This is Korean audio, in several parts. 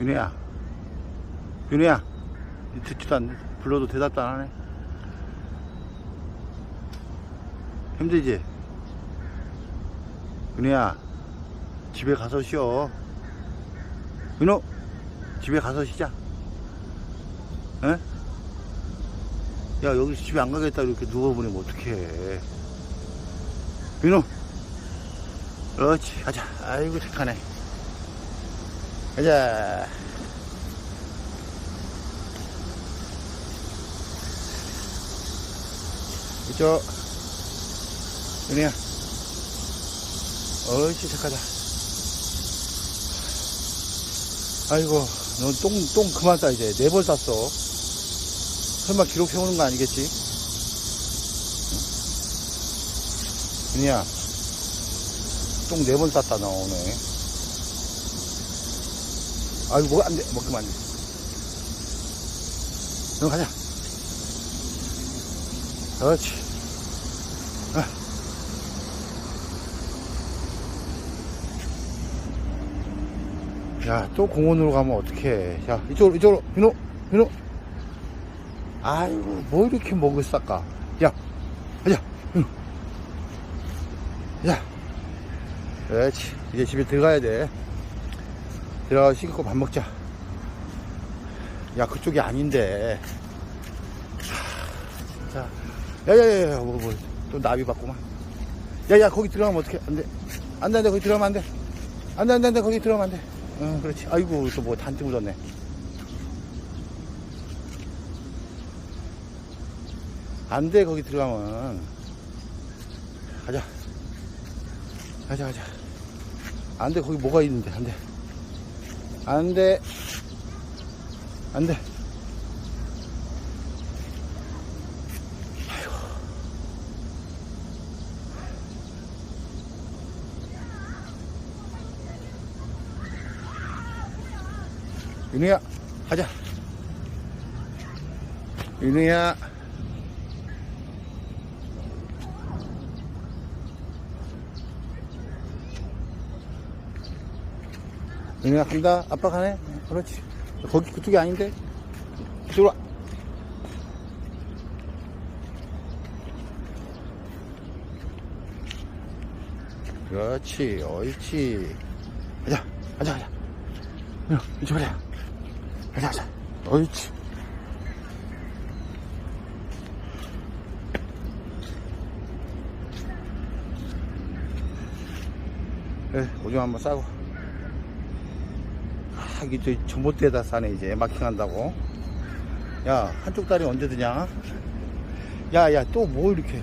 윤혜야. 윤혜야. 듣지도 않네. 불러도 대답도 안 하네. 힘들지? 윤혜야. 집에 가서 쉬어. 윤호. 집에 가서 쉬자. 에? 야, 여기 집에 안 가겠다. 이렇게 누워보내면 어떡해. 윤호. 그렇지. 가자. 아이고, 착하네. 가자. 이쪽. 윤희야. 어이씨, 착하다. 아이고, 넌 똥, 똥 그만 싸, 이제. 네번 쌌어. 설마 기록해오는 거 아니겠지? 응? 윤희야. 똥 네 번 쌌다, 너 오늘. 아이고, 뭐가 안 돼. 먹으면 안 돼. 너 가자. 그렇지. 아. 야, 또 공원으로 가면 어떡해. 자, 이쪽으로, 이쪽으로. 비노, 비노. 아이고, 뭐 이렇게 먹을 쌀까. 야, 가자. 비노. 자. 그렇지. 이제 집에 들어가야 돼. 들어가서 씻고 밥 먹자. 야, 그쪽이 아닌데. 하, 자. 야, 야, 야, 야, 뭐, 뭐, 또 나비 받구만. 야, 야, 거기 들어가면 어떡해. 안 돼. 안 돼, 안 돼, 거기 들어가면 안 돼. 안 돼, 안 돼, 안 돼, 거기 들어가면 안 돼. 응, 그렇지. 아이고, 또 뭐 단지 묻었네. 안 돼, 거기 들어가면. 가자. 가자, 가자. 안 돼, 거기 뭐가 있는데, 안 돼. 안 돼. 안 돼. 윤우야, 가자. 윤우야. 윤우야, 간다. 아빠 가네. 그렇지. 거기 그쪽이 아닌데? 이쪽으로 와. 그렇지. 옳지. 가자. 가자, 가자. 야, 이쪽으로 가. 가자, 가자. 옳지. 에, 오줌 한번 싸고. 아, 이게 저 전봇대에다 싸네, 이제. 마킹 한다고. 야, 한쪽 다리 언제 드냐? 야, 야, 또 뭐 이렇게.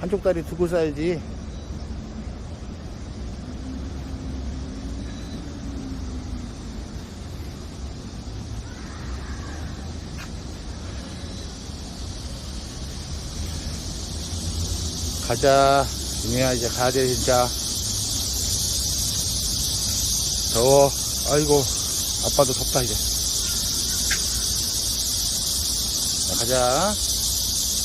한쪽 다리 두고 싸야지. 가자. 윤희야, 이제 가야 돼, 진짜. 더워. 아이고, 아빠도 덥다, 이제. 자, 가자.